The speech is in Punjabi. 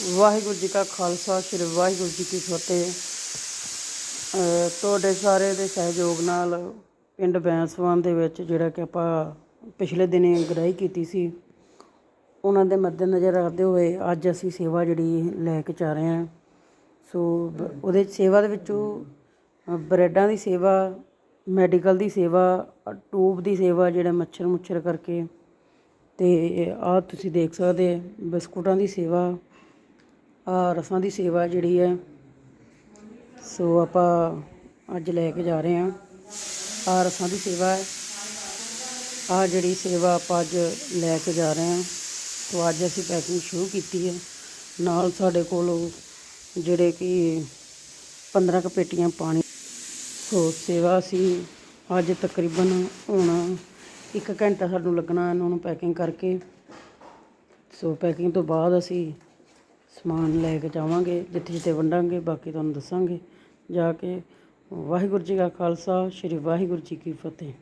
ਵਾਹਿਗੁਰੂ ਜੀ ਕਾ ਖਾਲਸਾ, ਸ੍ਰੀ ਵਾਹਿਗੁਰੂ ਜੀ ਕੀ ਫਤਿਹ। ਤੁਹਾਡੇ ਸਾਰੇ ਦੇ ਸਹਿਯੋਗ ਨਾਲ ਪਿੰਡ ਬੈਂਸਵਾਨ ਦੇ ਵਿੱਚ ਜਿਹੜਾ ਕਿ ਆਪਾਂ ਪਿਛਲੇ ਦਿਨੀ ਗ੍ਰਾਈ ਕੀਤੀ ਸੀ, ਉਹਨਾਂ ਦੇ ਮੱਦੇਨਜ਼ਰ ਰੱਖਦੇ ਹੋਏ ਅੱਜ ਅਸੀਂ ਸੇਵਾ ਜਿਹੜੀ ਲੈ ਕੇ ਜਾ ਰਹੇ ਹਾਂ। ਸੋ ਉਹਦੇ ਸੇਵਾ ਦੇ ਵਿੱਚੋਂ ਬਰੈਡਾਂ ਦੀ ਸੇਵਾ, ਮੈਡੀਕਲ ਦੀ ਸੇਵਾ, ਟੂਬ ਦੀ ਸੇਵਾ ਜਿਹੜਾ ਮੱਛਰ ਮੁੱਛਰ ਕਰਕੇ, ਤੇ ਆਹ ਤੁਸੀਂ ਦੇਖ ਸਕਦੇ ਬਿਸਕੁਟਾਂ ਦੀ ਸੇਵਾ ਰਸਾਂ ਦੀ ਸੇਵਾ ਜਿਹੜੀ ਹੈ, ਸੋ ਆਪਾਂ ਅੱਜ ਲੈ ਕੇ ਜਾ ਰਹੇ ਹਾਂ। ਆ ਰਸਾਂ ਦੀ ਸੇਵਾ ਹੈ। ਆ ਜਿਹੜੀ ਸੇਵਾ ਆਪਾਂ ਅੱਜ ਲੈ ਕੇ ਜਾ ਰਹੇ ਹਾਂ, ਸੋ ਅੱਜ ਅਸੀਂ ਪੈਕਿੰਗ ਸ਼ੁਰੂ ਕੀਤੀ ਹੈ। ਨਾਲ ਸਾਡੇ ਕੋਲ ਜਿਹੜੇ ਕਿ 15 ਕੁ ਪੇਟੀਆਂ ਪਾਣੀ, ਸੋ ਸੇਵਾ ਅਸੀਂ ਅੱਜ ਤਕਰੀਬਨ ਹੁਣ ਇੱਕ ਘੰਟਾ ਸਾਨੂੰ ਲੱਗਣਾ ਇਹਨਾਂ ਨੂੰ ਪੈਕਿੰਗ ਕਰਕੇ। ਸੋ ਪੈਕਿੰਗ ਤੋਂ ਬਾਅਦ ਅਸੀਂ ਸਮਾਨ ਲੈ ਕੇ ਜਾਵਾਂਗੇ, ਜਿੱਥੇ ਜਿੱਥੇ ਵੰਡਾਂਗੇ, ਬਾਕੀ ਤੁਹਾਨੂੰ ਦੱਸਾਂਗੇ। ਜਾ ਕੇ ਵਾਹਿਗੁਰੂ ਜੀ ਕਾ ਖਾਲਸਾ, ਸ੍ਰੀ ਵਾਹਿਗੁਰੂ ਜੀ ਕੀ ਫਤਿਹ।